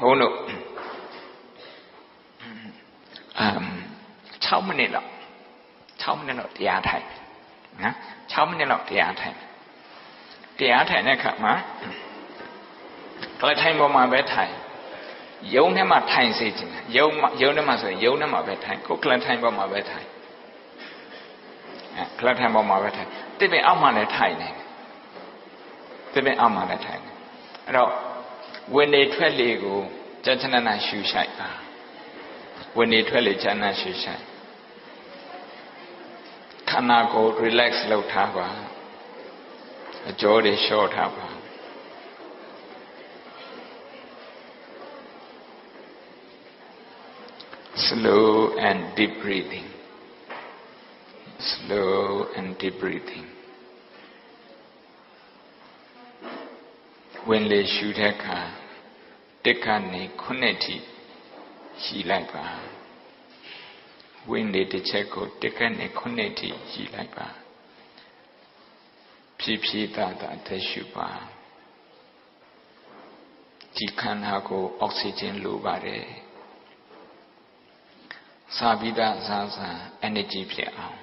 ဘုန်းတို့အမ်6မိနစ်လောက်6မိနစ်လောက်တရားထိုင်နော်6မိနစ်လောက်တရားထိုင်တရားထိုင်တဲ့အခါမှာကလထိုင်ပေါ်မှာပဲထိုင်ယုံထဲမှာထိုင်စေခြင်းယုံယုံထဲမှာဆိုရင်ယုံထဲမှာပဲထိုင်ကိုကလထိုင်ပေါ်မှာပဲထိုင်အဲကလထိုင်ပေါ်မှာပဲထိုင်တိပင်အောက်မှာလည်းထိုင်နေတိပင်အောက်မှာလည်းထိုင်နေအဲ့တော့ ဝင်နေထွက်လေကိုကြချနနာရှူဆိုင်ပါဝင်နေထွက်လေချမ်းသာရှူဆိုင်ခန္ဓာကိုယ် relax လုပ်ထားပါအကြောတွေလျှော့ထားပါ slow and deep breathing slow and deep breathing ဝင်လေရှူတဲ့အခါ တက်ကနေခုနှစ်ထိရှိလိုက်ပါဝင်လေတစ်ချက်ကိုတက်ကနေခုနှစ်ထိရှိလိုက်ပါဖြည်းဖြည်းသာသာအသက်ရှူပါဒီခန္ဓာကိုအောက်ဆီဂျင်လိုပါတယ်စာပြီးသားစားစား energy ဖြစ်အောင်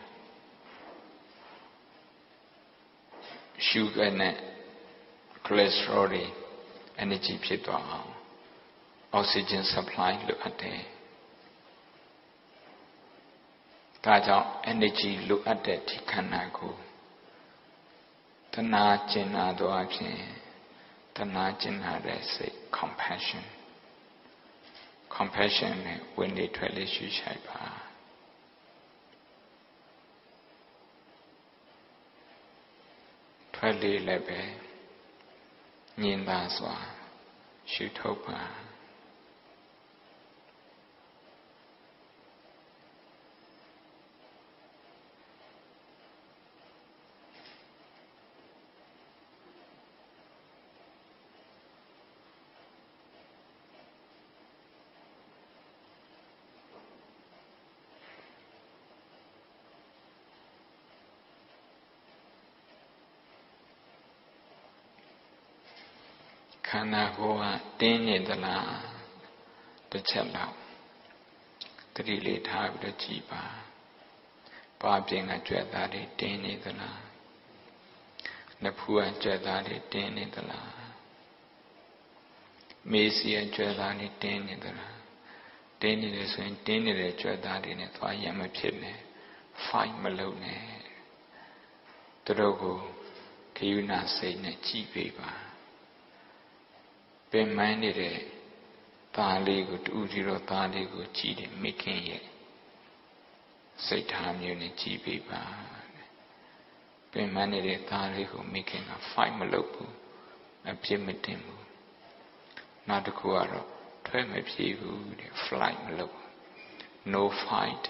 sugar နဲ့ cholesterol တွေ energy ဖြစ်သွားအောင် oxygen supply လိုအပ်တယ်ဒါကြောင့် energy လိုအပ်တဲ့ဒီခန္ဓာကိုတဏှာကျင်နာသောအဖြစ်တဏှာကျင်နာတဲ့စိတ် compassion compassion နဲ့ဝင်လေထွက်လေရှုရှိုက်ပါထွက်လေလည်းပဲညင်သာစွာရှုထုတ်ပါ ခန္ဓာကိုယ်ကတင်းနေသလားတစ်ချက်လောက်တတိလေးထားပြီးတော့ကြည်ပါပါပြင်ကကြွက်သားတွေတင်းနေသလားနဖူးကကြွက်သားတွေတင်းနေသလားမေးစီကကြွက်သားတွေတင်းနေသလားတင်းနေတယ်ဆိုရင်တင်းနေတဲ့ကြွက်သားတွေနဲ့သွားရမဖြစ်နဲ့ fight မလုပ်နဲ့သူတို့ကိုခယုဏစိတ်နဲ့ကြည်ပေးပါပ င်မနေတဲ့သားလေးကိုတူတီတော့သားလေးကိုကြည်တယ်မိခင်ရဲ့စိတ်ထားမျိုးနဲ့ကြည်ပေးပါပင်မနေတဲ့သားလေးကိုမိခင်က fight မလုပ်ဘူးအပြစ်မတင်ဘူးနောက်တစ်ခုကတော့ထွက်မပြေးဘူးတဲ့ flight မလုပ် no fight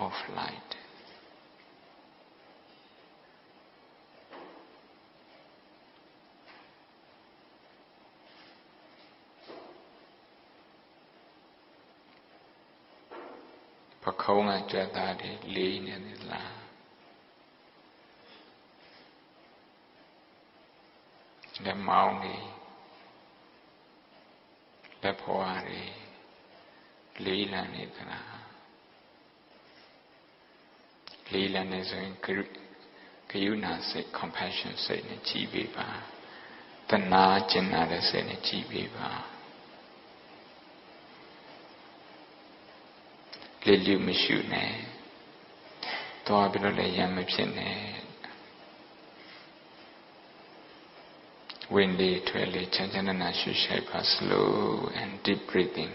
or flight ပ ခုံးကကြွက်သားတယ်လေးနေသလားလက်မောင်းတွေလက်ဖွားတွေလေးလံနေသလားလေးလံနေဆိုရင်ဂယုဏစိတ် compassion စိတ်နဲ့ကြည်ပေးပါတနာကျင်နာတဲ့စိတ်နဲ့ကြည်ပေးပါ လေလူမရှိနဲ့သွားပြီးတော့လည်းရံမဖြစ်နဲ့ဝင်လေထွက်လေချမ်းချမ်းနာနာရှုရှိုက်ပါ slow and deep breathing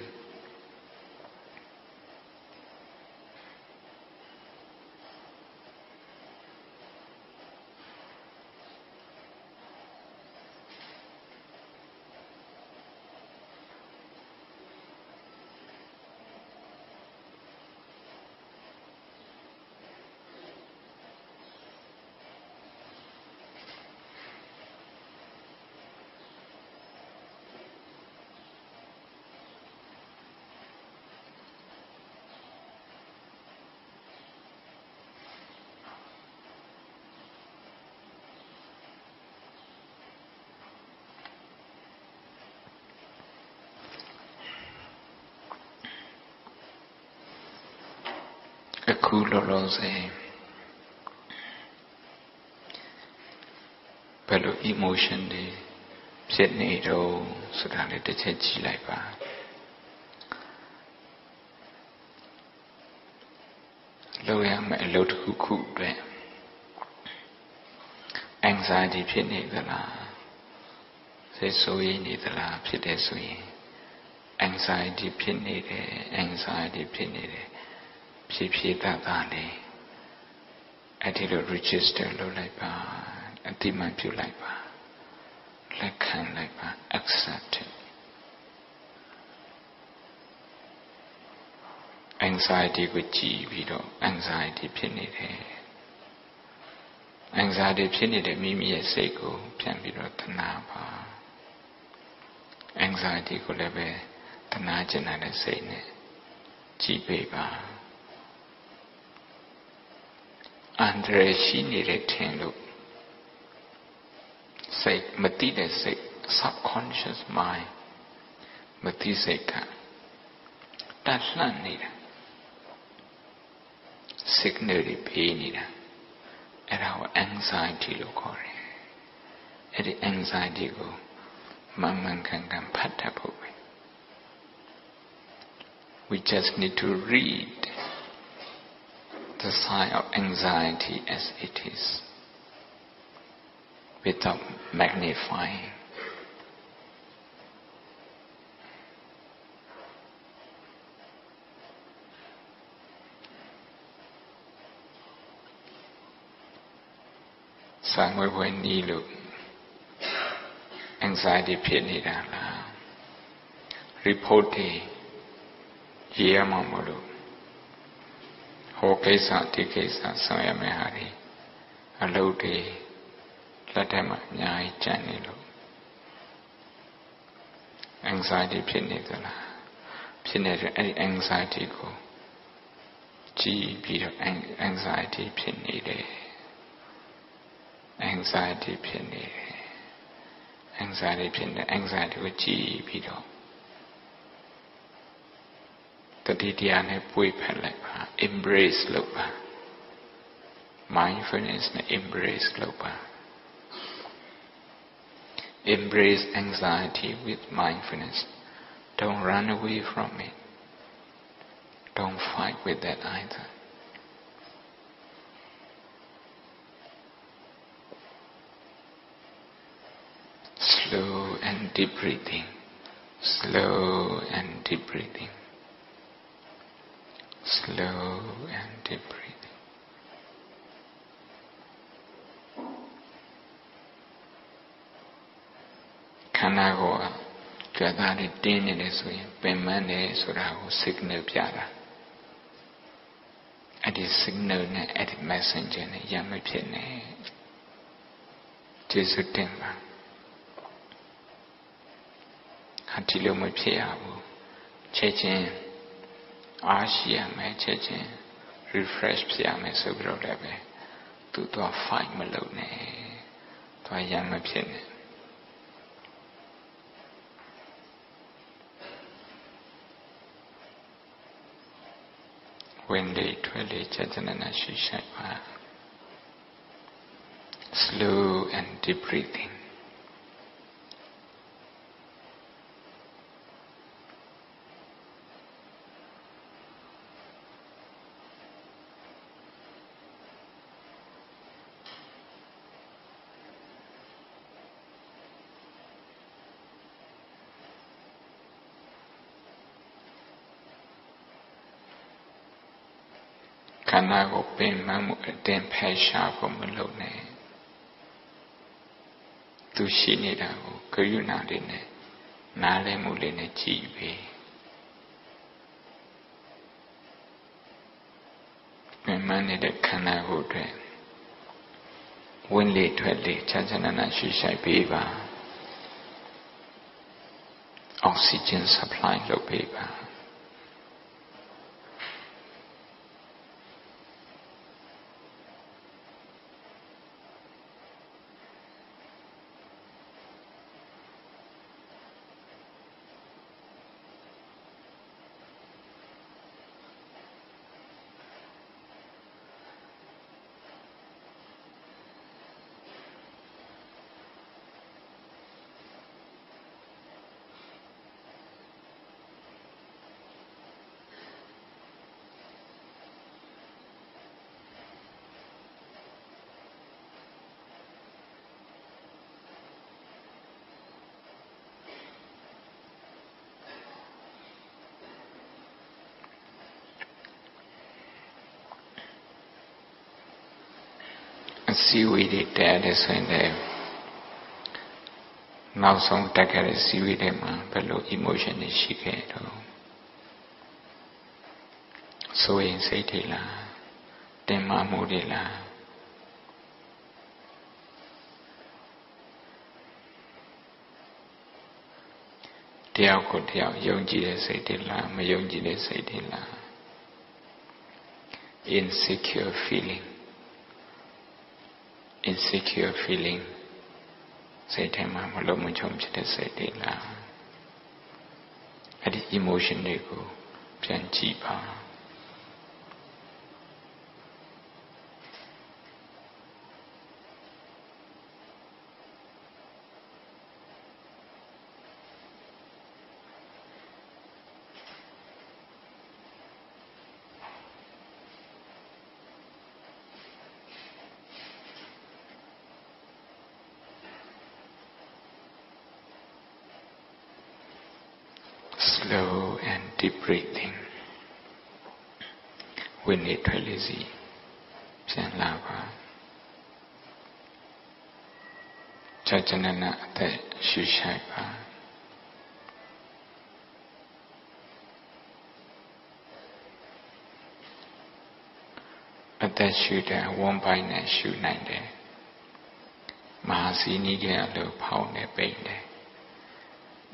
ခ အခုလောလောဆယ်ဘယ်လို emotion တွေဖြစ်နေတော့ဆိုတာလည်းတစ်ချက်ကြည့်လိုက်ပါလုပ်ရမယ့်အလုပ်တစ်ခုခုအတွက် anxiety ဖြစ်နေသလားစိတ်ဆိုးရင်းနေသလားဖြစ်တယ်ဆိုရင် anxiety ဖြစ်နေတယ် anxiety ဖြစ်နေတယ် ဖြည်းဖြည်းသာသာလေးအဲ့ဒီလို register လုပ်လိုက်ပါအတိမတ်ပြုလိုက်ပါလက်ခံလိုက်ပါ accept it anxiety ကိုကြည်ပြီးတော့ anxiety ဖြစ်နေတယ် anxiety ဖြစ်နေတဲ့မိမိရဲ့စိတ်ကိုပြန်ပြီးတော့တနာပါ anxiety ကိုလည်းပဲတနာကျင်တဲ့စိတ်နဲ့ကြည်ပေးပါ အန္တရာယ်ရှိနေတဲ့ထင်လို့စိတ်မသိတဲ့စိတ် subconscious mind မသိစိတ်ကတတ်လှမ်းနေတာ signal တွေပေးနေတာအဲ့ဒါကို anxiety လို့ခေါ်တယ်အဲ့ဒီ anxiety ကိုမှန်မှန်ကန်ကန်ဖတ်တတ်ဖို့ပဲ we just need to read the sign of anxiety as it is without magnifying. Somewhere when Nilu anxiety ဖြစ်နေတာလား report တွေရေးရမှာမလို့ဟော ကိစ္စဒီကိစ္စဆောင်ရမယ့်ဟာတွေအလုပ်တွေလက်ထက်မှာအများကြီးကြံ့နေလို့ anxiety ဖြစ်နေသလားဖြစ်နေတဲ့အဲ့ဒီ anxiety ကိုကြည့်ပြီးတော့ anxiety ဖြစ်နေတယ် anxiety ဖြစ်နေတယ် anxiety ဖြစ်နေ anxiety ကိုကြည့်ပြီးတော့ တတိတရားနဲ့ပွေဖက်လိုက်ပါ embrace လုပ်ပါ mindfulness နဲ့ embrace လုပ်ပါ embrace anxiety with mindfulness don't run away from it don't fight with that either slow and deep breathing slow and deep breathing slow and deep breathing. ခန္ဓာကိုယ်ကကြွယ်သားတွေတင်းနေတယ်ဆိုရင်ပင်မတယ်ဆိုတာကို signal ပြတာအဲ့ဒီ signal နဲ့အဲ့ဒီ messenger နဲ့ရမဖြစ်နေကျေးဇူးတင်ပါဟာဒီ အားရှိရမယ်ချက်ချင်း refresh ဖြစ်ရမယ်ဆိုပြီးတော့လည်းပဲသူတော့ fight မလုပ်နဲ့သူရမ်းမဖြစ်နဲ့ဝင်လေထွက်လေချက်ချင်းနဲ့ရှိရှိပါ slow and deep breathing ခ န္ဓာကိုပင်မမှုအတင်ဖယ်ရှားဖို့မလုပ်နဲ့သူရှိနေတာကိုဂရုဏာလေးနဲ့နားလည်မှုလေးနဲ့ကြည့်ပြီးပင်မနေတဲ့ခန္ဓာကိုယ်အတွက်ဝင်လေထွက်လေချမ်းချမ်းသာသာရှိရှိပေးပါအောက်ဆီဂျင် supply လုပ်ပေးပါ စီဝေးတွေတက်ရတယ်ဆိုရင်လည်းနောက်ဆုံးတက်ခဲ့တဲ့စီဝေးတွေမှာဘယ်လို emotion တွေရှိခဲ့တော့ဆိုရင်စိတ်တွေလားတင်မာမှုတွေလားတယောက်ကိုတယောက်ယုံကြည်တဲ့စိတ်တွေလားမယုံကြည်တဲ့စိတ်တွေလား insecure feeling insecure feeling စိတ်ထဲမှာမလုံးမချုံဖြစ်တဲ့စိတ်တွေလားအဲ့ဒီ emotion တွေကိုပြန်ကြည့်ပါ slow and deep breathing ဝင်နေထွက်လေးစီပြန်လာပါချာချနနအသက်ရှူရှိုက်ပါအသက်ရှူတဲ့ဝမ်းပိုင်းနဲ့ရှူနိုင်တယ်မဟာစီနီးတဲ့လို့ဖောင်းနေပိတ်တယ်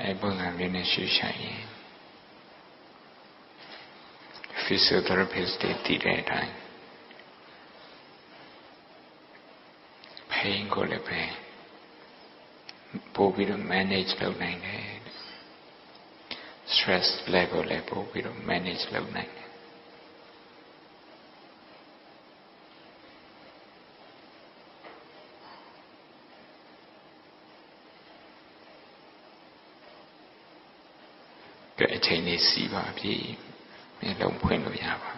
အဲပုံစံမျိုးနဲ့ရှုရှိုက်ရင် physiotherapist တွေတည်တဲ့အတိုင်း pain ကိုလည်းပဲပို့ပြီးတော့ manage လုပ်နိုင်တယ် stress level လည်းပို့ပြီးတော့ manage လုပ်နိုင်တယ် ချိန်လေးစီပါပြီမျက်လုံးဖွင့်လို့ရပါ